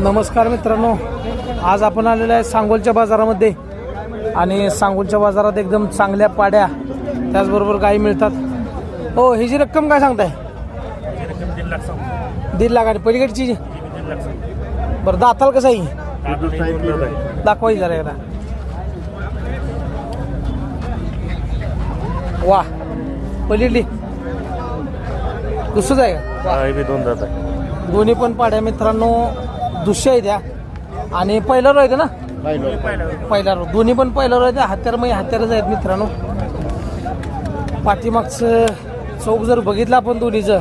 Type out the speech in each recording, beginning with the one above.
नमस्कार मित्रांनो. आज आपण आलेलो आहे सांगोलच्या बाजारामध्ये. आणि सांगोलच्या बाजारात एकदम चांगल्या पाड्या त्याचबरोबर गायी मिळतात. हो ही जी रक्कम काय सांगताय? दीड लाख आणि पलीकडची बरं दाताल कसं आहे दाखवायची जरा एकदा. वा पलीकडली. दुसरंच आहे का? दोन जात आहे. दोन्ही पण पाड्या मित्रांनो दुसऱ्या आहेत त्या आणि पहिला रो आहे ना? पहिला रो दोन्ही पण पहिला रो आहे हत्यार मग हत्यारच आहेत मित्रांनो. पाठीमागचं चौक जर बघितलं आपण दोन्हीचं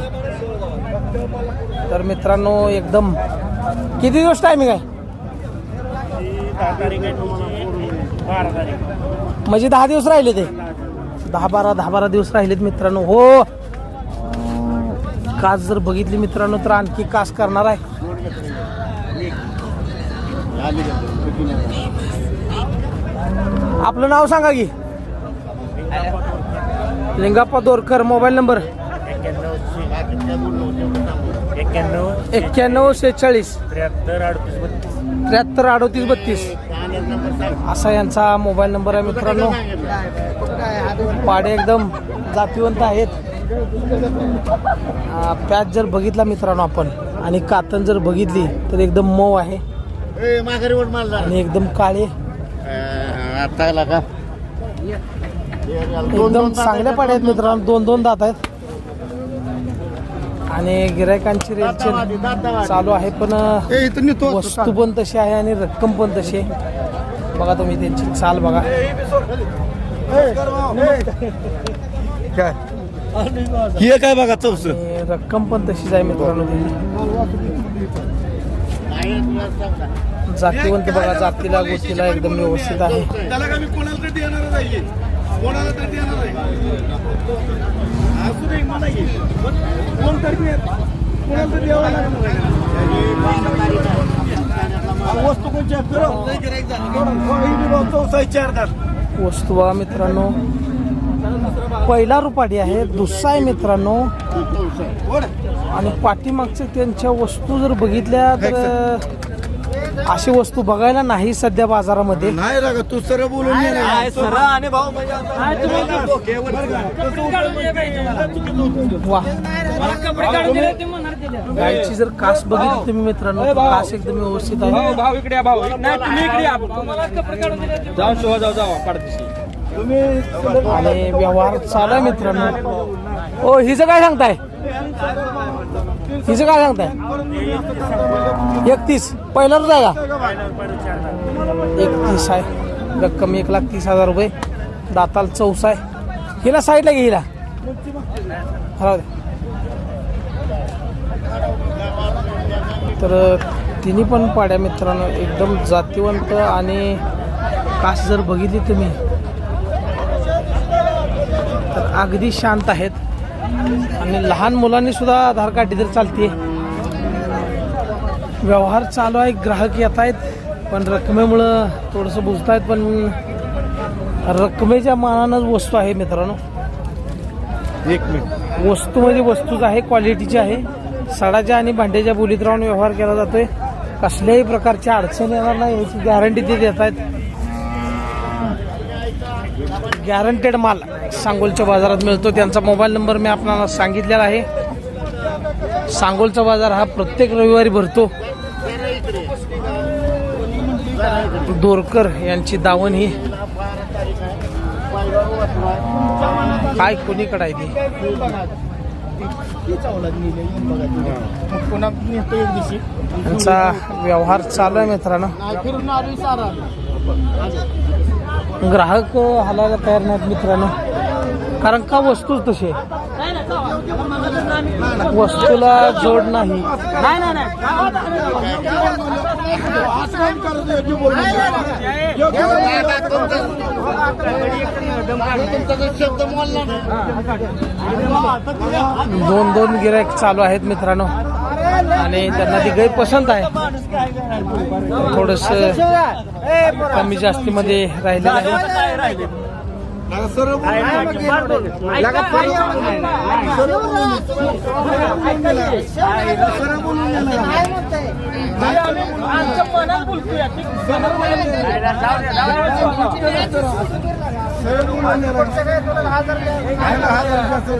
तर मित्रांनो एकदम किती दिवस टायमिंग आहे म्हणजे दहा दिवस राहिले ते? दहा बारा दहा बारा दिवस राहिलेत मित्रांनो. हो. कास जर बघितली मित्रांनो तर आणखी कास करणार आहे. आपलं नाव सांगा की. Lingappa Dorkar mobile number. एक्क्याण्णव शेहेचाळीस. त्र्याहत्तर अडतीस बत्तीस. अडोतीस बत्तीस असा यांचा मोबाईल नंबर आहे मित्रांनो. पाडे एकदम जातीवंत आहेत. पॅच जर बघितला मित्रांनो आपण. आणि कातन जर बघितली तर एकदम मऊ आहे. आणि एकदम काळे. एकदम चांगल्या पाड्या आहेत मित्रांनो दोन दोन दात आहेत. आणि गिरायकांची रेलचेल चालू आहे पण वस्तू पण तशी आहे आणि रक्कम पण तशी आहे. बघा तुम्ही त्यांची चाल बघा. हे काय? बघा चौस आणि रक्कम पण तशीच आहे मित्रांनो त्याची जातीवंत बघा जातीला गोष्टीला एकदम व्यवस्थित आहे. वस्तू चार दात. वस्तू बघा मित्रांनो. पहिला रुपाटी आहे दुसरा आहे मित्रांनो. आणि पाठीमागच्या त्यांच्या वस्तू जर बघितल्या तर अशी वस्तू बघायला नाही सध्या बाजारामध्ये. नाही रागा तू सरळ बोलून ये ना. आणि भाऊ वा. गायची जर कास बघितली तुम्ही मित्रांनो तर कास एकदम व्यवस्थित आहे. भाऊ इकडे या, भाऊ. नाही तुम्ही इकडे या. जाऊन शोभा जाऊ जाऊ पाडदिशी आणि व्यवहार चालू आहे मित्रांनो. ओ हिचं काय सांगताय? हिचं काय सांगताय? एकतीस. पहिला रुपये का एकतीस आहे. रक्कम एक लाख तीस हजार रुपये. दाताल चौसा आहे. हिला साईडला घे हिला. राहू तर तिन्ही पण पाड्या मित्रांनो एकदम जातीवंत आणि कास जर बघितली तुम्ही अगदी शांत आहेत. आणि लहान मुलांनी सुद्धा आधार काढली तर चालते व्यवहार चालू आहे ग्राहक येत आहेत पण रकमेमुळं थोडंसं बुजत आहेत पण रकमेच्या मानानंच वस्तू आहे मित्रांनो. एक मिनिट. वस्तू म्हणजे वस्तूच आहे क्वालिटीची आहे. सडाच्या आणि भांड्याच्या बोलीत राहून व्यवहार केला जातोय. कसल्याही प्रकारची अडचण येणार नाही याची गॅरंटी ते देत आहेत गॅरंटेड माल सांगोलच्या बाजारात मिळतो. त्यांचा मोबाईल नंबर मी आपल्याला सांगितलेला आहे. सांगोलचा बाजार हा प्रत्येक रविवारी भरतो. दोरकर यांची दावण ही. काय कोणीकडे आहे ती? व्यवहार चालू आहे मित्रांनो. ग्राहक हलायला तयार नाहीत मित्रांनो. कारण का वस्तूच तशी? आहे वस्तूला जोड नाही. दोन दोन गिरायक चालू आहेत मित्रांनो. आणि त्यांना ती गाय पसंत आहे. थोडस कमी जास्तीमध्ये राहिलेलं आहे.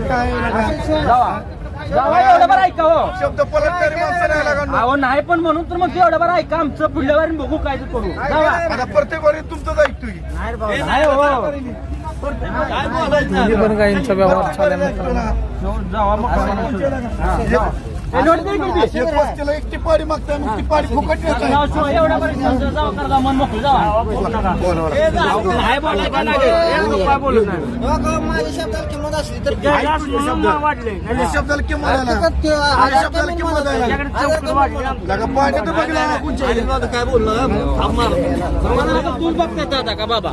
काय एवढं बरं ऐका हो. शब्द पलटणारी माणसं नाही अहो नाही पण म्हणून तर मग एवढं बरं ऐका आमचं पुढल्या वारी बघू काय ते करू. जावा. आता प्रत्येक वारी तुमचंच ऐकतोय. नाही हो दोन्ही पण गायींचा व्यवहार जावा मग हा, जावा. एकटी पाडी मागताय मग ती पाडी फुकट. माझ्या शब्दाला किंमत असली तर शब्दाला. किंमत काय बोललं? दूध बघतात दादा का बाबा?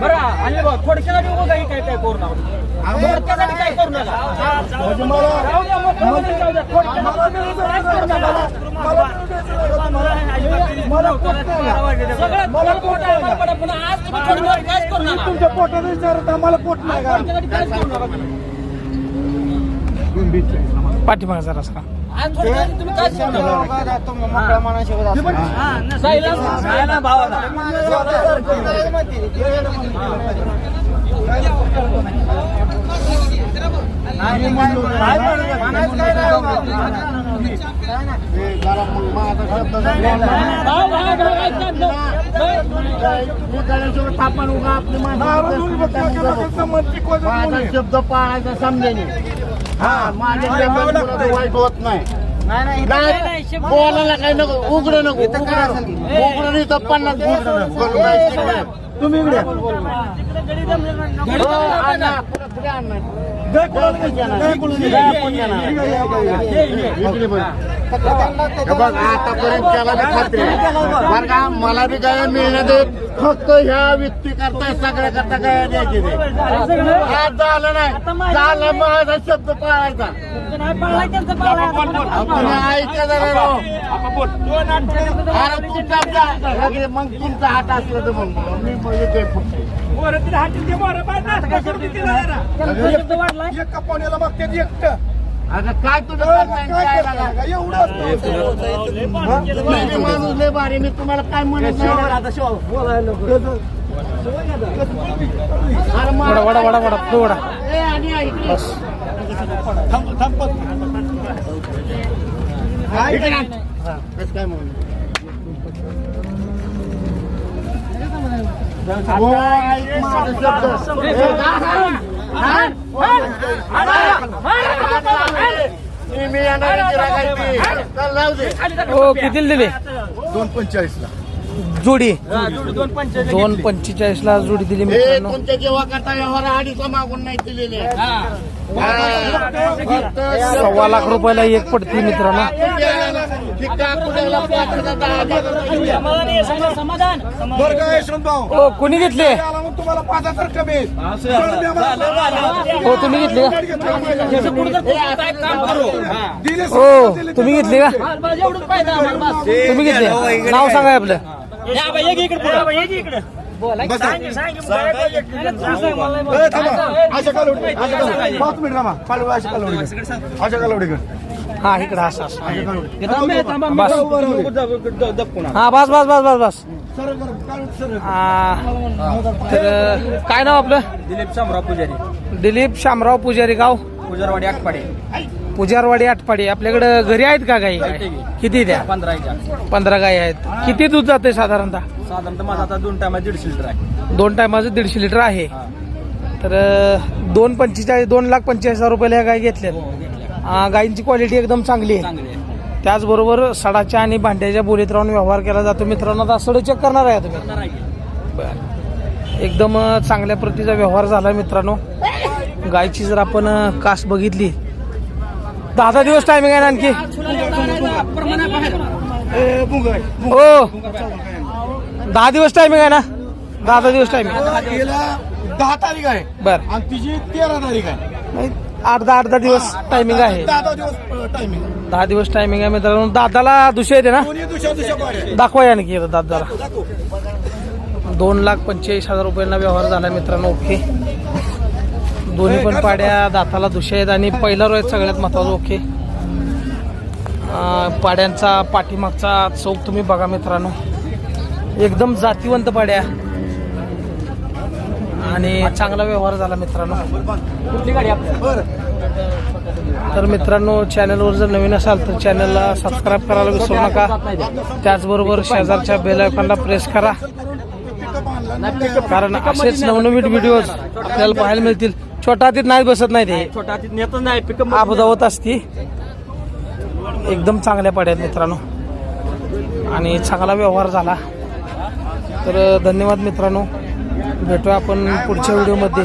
बरं आणि बघ थोडक्यासाठी उभं काही काय काय करू नका थोडक्यासाठी काय करू नका राहू द्या, द्या. पोट तुमच्या पोटात विचारत आम्हाला पोट नाही का थोडक्यासाठी काहीच करू नका. पाठीमागे जरा सरा आज थोडक्यासाठी तुम्ही काहीच करू नका. मोकळ्या मनाशी जायला जायला भावाला भाव, भाव, भाव, ऐकतात ना. नारळ बघता केला कसं मन टिकवायचं म्हणून. शब्द पाळायचा समजेने हा माझ्या लेकरांना वाईट होत नाही. नाही, बोलायला काही नको उघड नको उघड नाही तर पन्नास तुम्ही इकडे हो, आणा. पुढे- पुढे आणा. हे बघ आतापर्यंत त्याला बी खात्री. बरं का मला बी काय मिळण्यात येत फक्त ह्या व्यक्ती करता सगळ्या करता काय द्यायचे झालं नाही झालं माझा शब्द पाळायचा ऐका जरा राव. अरे मग तुमचा हात असला तर मग मी फक्त. एका पाण्याला मागतात एकटं आता काय तुझं काय करणार काय लागा? तुम्ही बी माणूस लय भारी. मी तुम्हाला काय म्हणत नाही. अरे मा- वडा वडा वडा वडा तो वडा. ए, आणि ऐक. थांब थांब बघ. इकडे आण. हा, कसं काय म्हणून? हो, ऐक माझा शब्द. ए, हाण, हाण, मी- मी हो कितीला दिले? दोन पंचेचाळीस ला जोडी दोन पंचेचाळीस ला जोडी दिली हे मित्रांनो. तुमच्या जेव्हा करता व्यवहार अडीच मागून नाही दिलेले. हा, सव्वा लाख रुपयाला एक पडती मित्रांनो. ठिका कुठेला पाच हजार दहा हजार समाधान समाधान बरं का यशवंत भाऊ हो कोणी घेतले. हो तुम्ही घेतले? हा. दिले हो. तुम्ही घेतले का. तुम्ही घेतले? नाव सांगा आपलं. बसा. आशा कालवडी पाच मिनिट आशा कालवडी आशा हा इकडे असं हे, बस. हा बस बस बस तर काय नाव आपलं? दिलीप शामराव पुजारी. दिलीप शामराव पुजारी गाव. पुजारवाडी आटपाडे पुजारवाडी आटपाडी आपल्याकडे घरी आहेत का गाई? किती द्या? पंधराच्या पंधरा गाई आहेत. किती दूध जाते साधारणतः? साधारणतः माझा आता दोन टायमा दीडशे लिटर आहे. दोन टायमाचं दीडशे लिटर आहे. हा. तर दोन पंचेचाळीस दोन लाख पंचेचाळीस हजार रुपयाला या गाय घेतल्यात. अं, गायींची क्वालिटी एकदम चांगली आहे. त्याचबरोबर सडाच्या आणि भांड्याच्या बोलीत राहून व्यवहार केला जातो. मित्रांनो आता सड चेक करणार आहे तुम्ही? बरं. एकदम चांगल्या प्रतीचा व्यवहार झाला मित्रांनो. गायची जर आपण कास बघितली दहा दहा दिवस टायमिंग आहे ना आणखी. हो. दहा दिवस टायमिंग आहे ना? दहा दहा दिवस टायमिंग दहा तारीख आहे. बर. आणि तिची तेरा तारीख आहे. आठ दहा आठ दहा दिवस टायमिंग आहे दहा दिवस टायमिंग आहे मित्रांनो. दादाला दुसरे येते ना? दाखवा आणखी दादाला. दोन लाख पंचेचाळीस हजार रुपयांना व्यवहार झाला मित्रांनो. ओके दोन्ही पण पाड्या दाताला दुशे आहेत आणि पहिला रो आहेत सगळ्यात महत्वाचं ओके. पाड्यांचा पाठीमागचा चौक तुम्ही बघा मित्रांनो. एकदम जातीवंत पाड्या. आणि चांगला व्यवहार झाला मित्रांनो. तर मित्रांनो चॅनलवर जर नवीन असाल तर चॅनलला सबस्क्राईब करायला विसरू नका. त्याचबरोबर शेजारच्या बेल आयकॉनला प्रेस करा. कारण असेच नवनवीन व्हिडिओज आपल्याला पाहायला मिळतील. छोटा हातीत नाही बसत नाही ते. छोटा हातीत नेतच नाही पिकअप असती एकदम चांगल्या पाड्यात मित्रांनो. आणि चांगला व्यवहार झाला. तर धन्यवाद मित्रांनो. भेटूया आपण पुढच्या व्हिडिओमध्ये.